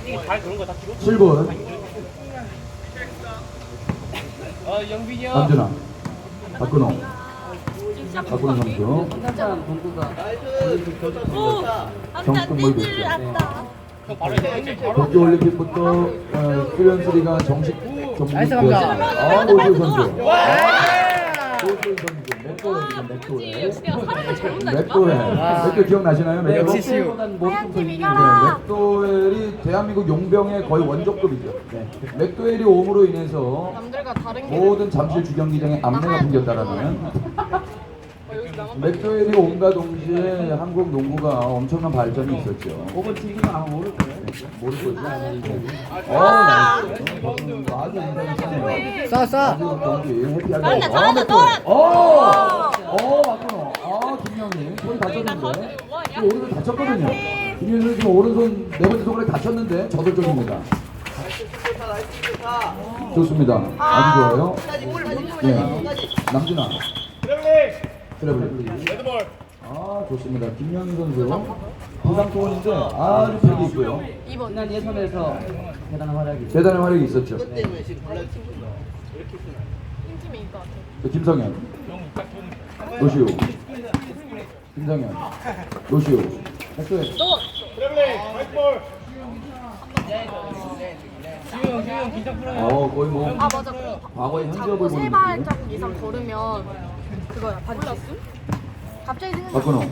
7분 아 영빈이 형. 남준아 박근호 박근호 선수 한참 공구가 오, 아까 몰고 띠들 있죠. 왔다. 형 바로 해. 바로. 도쿄올림픽부터 어, 수련수리가 정식 나이스 종목되었습니다. 감사. 아, 노지우 선수. 노지우 선수. 맥도웰이죠, 맥도웰. 사람을 잘 본다니까. 맥도웰. 맥도웰 기억나시나요? 맥도웰? 역시 시우. 하얀 팀 네, 이겨라. 맥도웰이 대한민국 용병의 거의 원조급이죠. 네. 맥도웰이 옴으로 인해서 남들과 다른 게. 모든 잠실 주경기장에 암내가 생겼다라는 맥도웰이 온과 동시에 한국 농구가 엄청난 발전이 있었죠. 오버 튀기면 아마 모를 거예요. 어. 어, 쏴. 아주 경기 해피하게. 잘한다, 어, 잘한다, 맥도웰. 잘한다. 어, 어, 맞구나. 아, 김영희. 손이 다쳤는데. 뭐하냐? 지금 오른손 다쳤거든요. 김영희 선수 지금 오른손 네 번째 손가락이 다쳤는데 저돌적입니다. 좋습니다. 아주 좋아요. 네. 남준아. 레드볼. 아, 좋습니다. 김영희 선수. 부상 소원인데 아주 필기 있고요. 지난 예선에서 대단한 활약이. 대단한 활약이 있었죠. 팀 팀이 이길 것 같아. 자, 김성현. 노시우. 김성현. 노시우. 했어요. 너. 어, 거의 뭐 아 맞아. 그 과거의 자꾸 현지업을 세 보는 느낌. 발짝 이상 걸으면 그거야 반칙. 갑자기 생각. 박근호.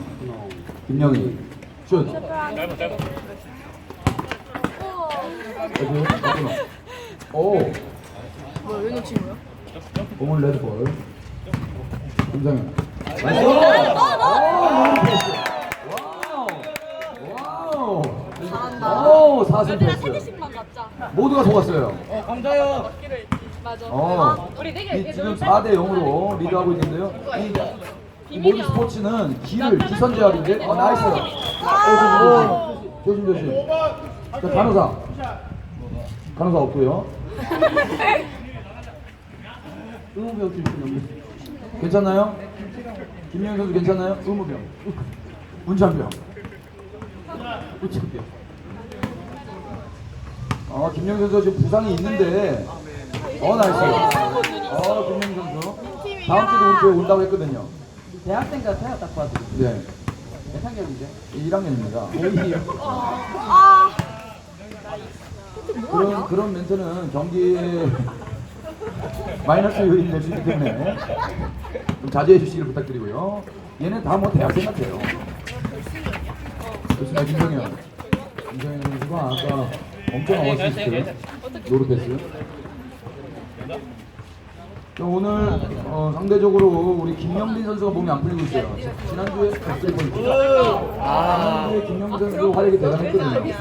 김영희. 슛. 오. 뭐야 왜 놓친 거야? 공을 레드볼. 김성현. 나이스. 어, 와우. 와우. 잘한다. 오, 4승 얘들아 패스. 세개씩만 맞자. 모두가 속았어요. 어 감사해요. 맞아. 어, 아, 우리 네 개 이 지금 4대 0으로 리드하고 있는데요. 이, 이 모든 스포츠는 기를 기선제압인데, 어 나이스. 어, 조심 조심 조심. 자 간호사. 간호사 없고요. 의무병 출신 없는. 괜찮나요? 김영현 선수 괜찮나요? 의무병. 문찬병. 문찬병. 어 김영현 선수 지금 부상이 있는데, 어 나이스. 어 김영현 선수. 다음 주도 우리 교회 온다고 했거든요. 대학생 같아요 딱 봐도. 네. 몇 학년이죠? 1학년입니다. 오이요. 아. 그런 그런 멘트는 경기에 마이너스 요인이 될 수 있기 때문에 좀 자제해 주시길 부탁드리고요. 얘는 다 뭐 대학생 같아요. 좋습니다, 김성현. 김성현 선수가 아까 엄청 어시스트 노릇했어요. 자, 오늘 어, 상대적으로 우리 김영빈 선수가 몸이 안 풀리고 있어요. 지난주에 박수를 보니까 아, 지난주에 김영빈 선수 활약이 대단했거든요.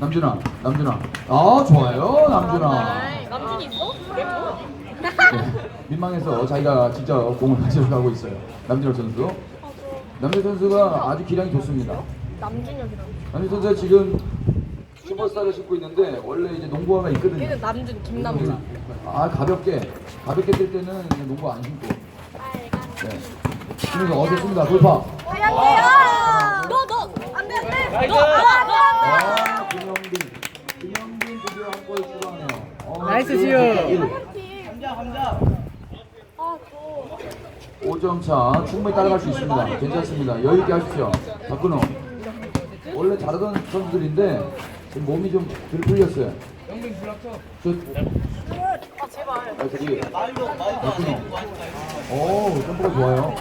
남준아, 남준아. 아, 좋아요, 남준아. 남준이 있어? 왜 뭐? 네, 민망해서 자기가 진짜 공을 가지러 가고 있어요. 남준혁 선수. 남준혁 선수가 아주 기량이 좋습니다. 남준혁이라고. 남준혁 선수가 지금 슈퍼스타를 신고 있는데 원래 이제 농구화가 있거든요. 얘는 남준, 김남준. 아 가볍게 가볍게 뛸 때는 그냥 농구 안 신고. 네. 그래서 어쨌습니다. 돌파. 하얀데요. 너, 너, 안 돼, 안 돼. 나이스. 너, 안 돼, 안 돼. 아 김영빈. 김영빈 드디어 한골 추가하네요. 어, 나이스, 지우. 일. 하얀 팀. 아, 또. 5점 차 충분히 따라갈 수 있습니다. 괜찮습니다. 여유 있게 하십시오. 박근호. 원래 잘하던 선수들인데 지금 몸이 좀 덜 풀렸어요. 영빈 불락쳐. 슛. 아. 아, 저기. 박근호. 오, 점프가 좋아요.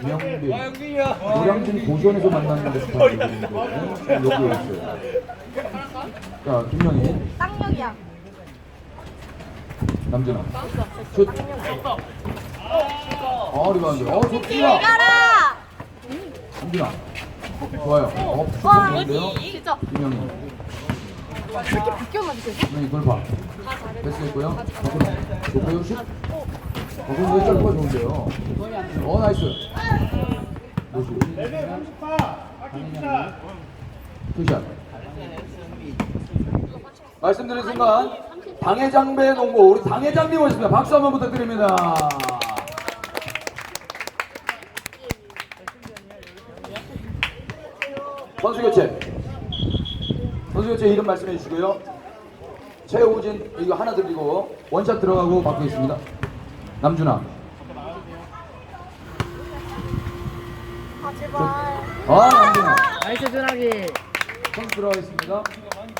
김영빈. 아 영빈이야. 노량진 듯한 분인데 여기 있어요. 자, 김영희. 쌍욕이야. 남준아. 슛. 어, 리바운드. 어, 팀 좋습니다. 이겨라. 김준아. 좋아요. 어, 좋은데요? 진짜. 김영희. 네, 이걸 봐. 됐고요. 높여 혹시? 거기 왜 짧고 좋은데요? 어 나이스. 뭐지? 투샷. 말씀드린 순간 당회장배 농구 우리 당회장님 오셨습니다. 박수 한번 부탁드립니다. 선수 교체. 선수 교체 이름 말씀해 주시고요. 최우진 이거 하나 드리고 원샷 들어가고 바꾸겠습니다. 남준아. 아 제발. 아 남준아. 나이스 준하기. 선수 들어가겠습니다.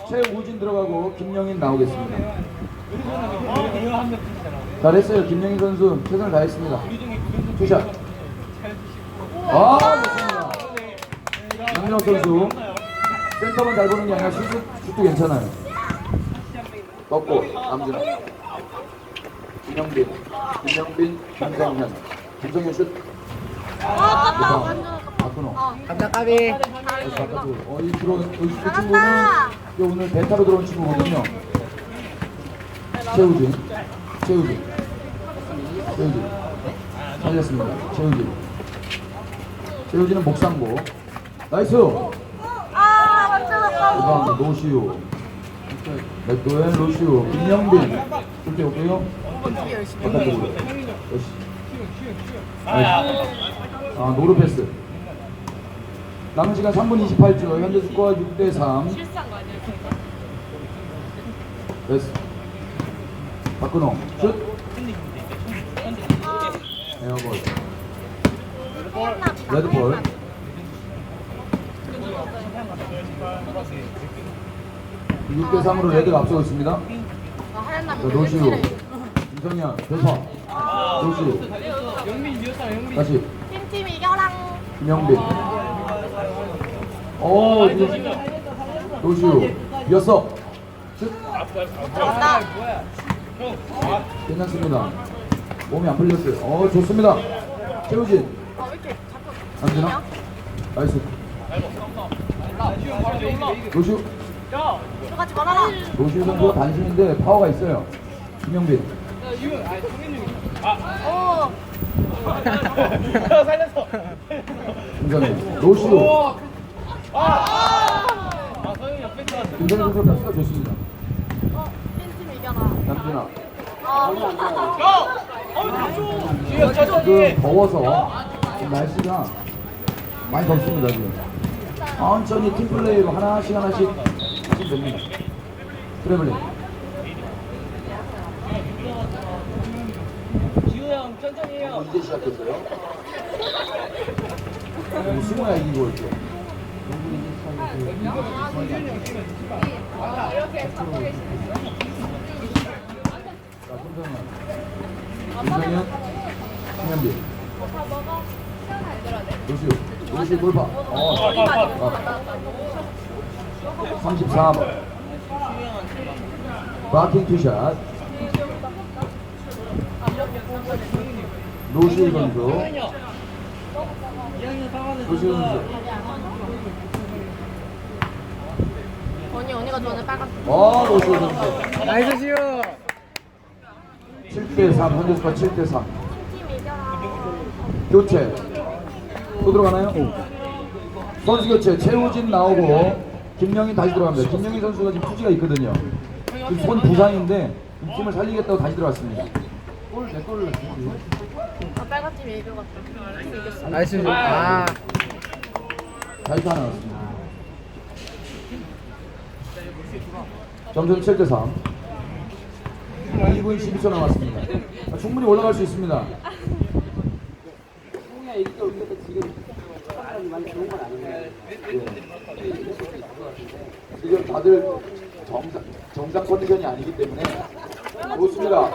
최우진 들어가고 김영인 나오겠습니다. 잘했어요. 김영인 선수 최선을 다했습니다. 투샷. 아 좋습니다. 남준호 선수 센터만 잘 보는 게 아니라 슛, 슛도 괜찮아요. 떴고 남준호. 김영빈, 김영빈, 김성현, 김성현 슛. 아 아깝다. 완전. 박근호. 어. 감사까비. 다시 바깥으로. 어, 이 들어, 이, 이 친구는 이 오늘 베타로 들어온 친구거든요. 최우진, 최우진, 최우진. 살렸습니다. 최우진. 최우진은 목상고. 나이스. 아. 이방 노시우. 맥도엔 로시우. 김영빈. 줄게 올게요. 바깥쪽으로. 역시. 아, 노루 패스. 남은 시간 3분 28초. 현재 스코어 6대 3. 됐어. 박근홍. 슛. 에어볼. 레드볼. 육대 3으로 레드가 앞서고 있습니다. 자, 노시우. 김성현. 대파. 노시우. 영민 이겼잖아 영민. 다시. 팀팀 이겨랑. 김영빈. 오, 노시우. 이었어. 슛. 잘한다. 괜찮습니다. 몸이 안 풀렸어요. 어, 좋습니다. 최우진. 어 왜 이렇게 자꾸. 남준아. 나이스. 노시우. 들어가지 말아라. 노시우 선수가 단신인데 파워가 있어요. 김영빈. 오. 살렸어. 김성현. 노시우. 아 서영이 옆에 들어왔어. 김성현 선수 패스가 좋습니다. 어 팀팀 이겨라. 남준아. 아. 지금 더워서 지금 날씨가 많이 덥습니다 지금. 천천히 팀플레이로 하나씩 하나씩 하시면 됩니다. 트래블링. 지우 형 천천히 해요. 이제 시작했어요. 승호야 이기고 올게. 자, 손정현. 김성현, 김현빈. 노시우, 노시 우 골파. 어, 아. 34번. 바킹 투샷. 노시우 선수. 노시우 선수. 언니 언니가 좋아하는 빨간색. 어, 노시우 선수. 나이스 지우. 7대 3, 현재 스코어 7대 3. 팀 이겨라. 교체. 또 들어가나요? 선수 교체. 최우진 나오고 김영인 다시 들어갑니다. 김영인 선수가 지금 투지가 있거든요. 지금 손 부상인데 이 팀을 살리겠다고 다시 들어왔습니다. 골, 내 골을. 아 빨간 팀 이겨 갔다. 팀 이겼어. 나이스 지우. 아. 다시 하나 넣었습니다. 점수는 7대 3. 2분 12초 남았습니다. 아, 충분히 올라갈 수 있습니다. 홍이야 이렇게 올 때도 지금 사람이 많이 좋은 건 아닌데. 지금 다들 정상, 정상 컨디션이 아니기 때문에 좋습니다.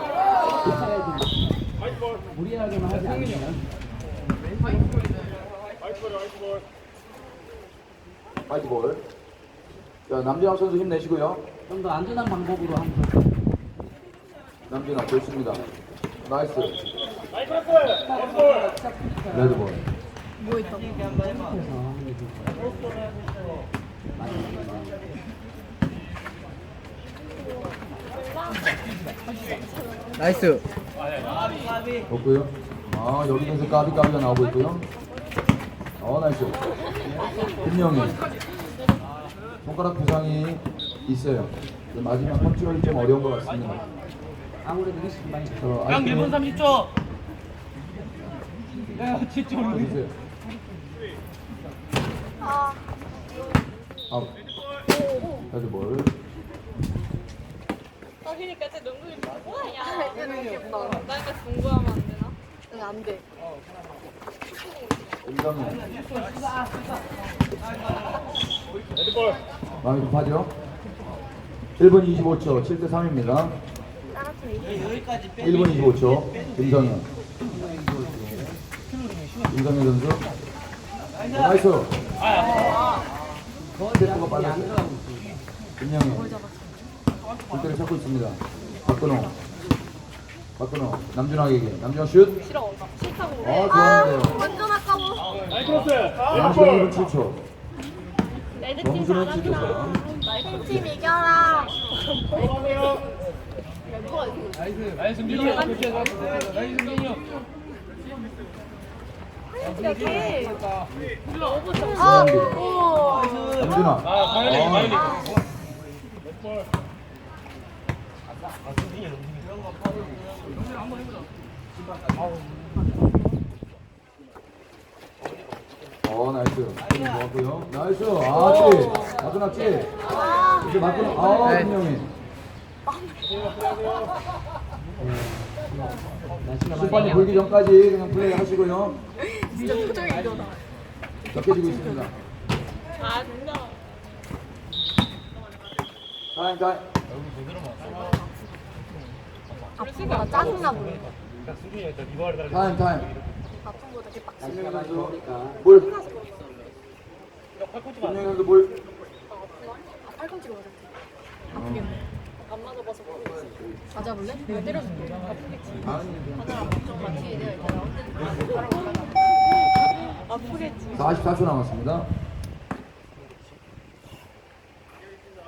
무리하게만 하지 않으면 파이트볼. 자, 남진아 선수 힘내시고요. 좀 더 안전한 방법으로 한번 남진아 좋습니다. 나이스. 레드볼. 뭐 있다고? 나이스. 없고요. 아, 여기서 까비 까비가 나오고 있고요. 어, 나이스. 김영희. 손가락 부상이 있어요. 마지막 컨트롤이 좀 어려운 것 같습니다. 아무래도 리스크 많이 아이스크림 1분 30초. 야 진짜 하나 주세요. 아. 아웃. 헤드볼. 아 그니까 쟤 농구 좀 뭐야? 얘는 귀엽다. 나 이거 농구하면 안 되나? 응, 안 돼. 임성현. 마음이 급하죠? 1분 25초, 7대 3입니다. 1분 25초, 김성현. 김성현 선수. 어, 나이스. 스태프가 빨랐어요. 김영현. 골대를 찾고 있습니다. 박근호. 박근호. 남준학에게. 남준학 슛. 싫어. 싫다고. 어, 좋았는데요. 완전 아까워. 1분 7초. 레드팀 7대 잘한다. 3. 팀 이겨라. 나이스 승준이 형. 나이스 승준이 형. 아. 아, 과연이. 어 나이스 좋았고요 나이스 아찌 마지막 찌 이제 맞고 아 네. 김영희 심판이 불기 전까지 그냥 플레이 하시고요 진짜 표정이 이거다. 격해지고 있습니다 아, 진짜. 타임 타임 아프다. 짜증나 보여. 타임 타임 아픈 거 되게 빡. 김영희 선수 좋으니까. 볼 김영희 선수 볼 아, 팔꿈치로 맞았지. 아프겠네. 안 맞아봐서 모르겠어. 맞아볼래? 내가 때려줄게. 아프겠지. 아 프겠지. 44초 남았습니다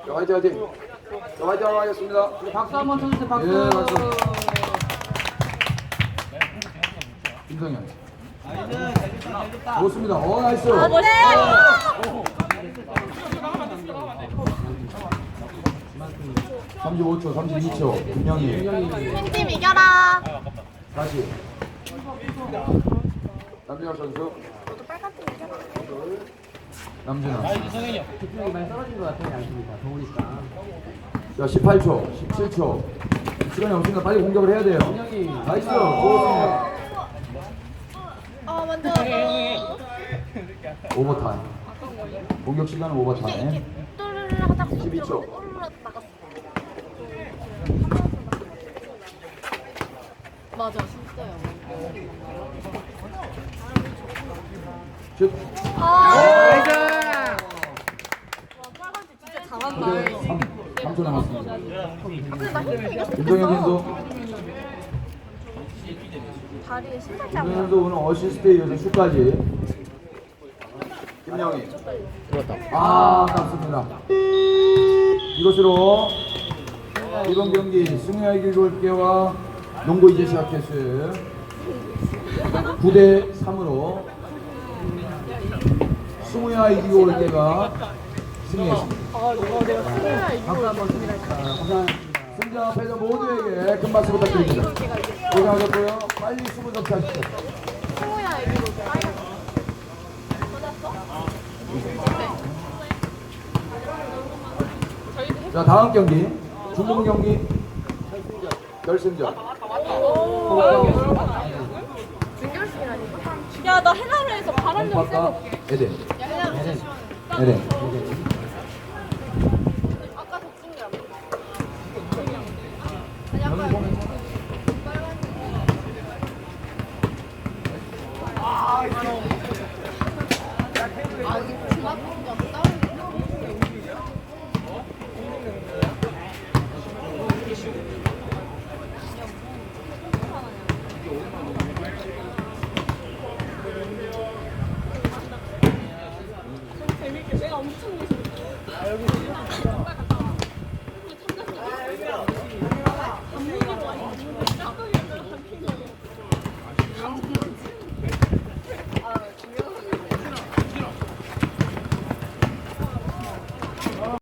자 화이팅 화이팅 자 화이팅 하겠습니다 박수 한 번 쳐주세요. 박수. 예 박수 김성현 좋습니다 어 나이스 아, 멋있다. 35초, 32초, 김영희 팀 이겨라. 다시 남준혁 선수. 남준혁 나이스 성현이 형. 집중력이 많이 떨어진 것 같아요. 양팀이 다 더우니까. 자 18초, 17초 시간이 없으니까 빨리 공격을 해야 돼요 나이스 좋습니다 아, 완전. 오버타임 공격 시간은 이게 오버타임 이게 또르르 하다가 12 초. 또르르 나갔어. 맞아, 진짜요. 슛 아, 나이스. 빨간 팀 진짜 잘한다. 9대 3, 3초 남았습니다 근데 나 힘이 이겼어. 김성현 선수 다리에 김성현 안 선수 오늘 어시스트에 이어서 슛까지 김영희 아 아깝습니다 이것으로 이번 경기 승리의 길골계와 농구 이제 시작했어요 9대 3으로 승우야 이기고 올 때가 승리했습니다. 박수 한번 쳐주세요. 감사합니다. 승자 패자 모두에게 큰 박수 부탁드립니다. 고생하셨고요. 빨리. 승우야, 이기로 빨간 자 다음 경기 중공 경기 결승전. 야, 나 해나루에서 바람 좀 홈파카 에덴. 에덴. 에덴. issue.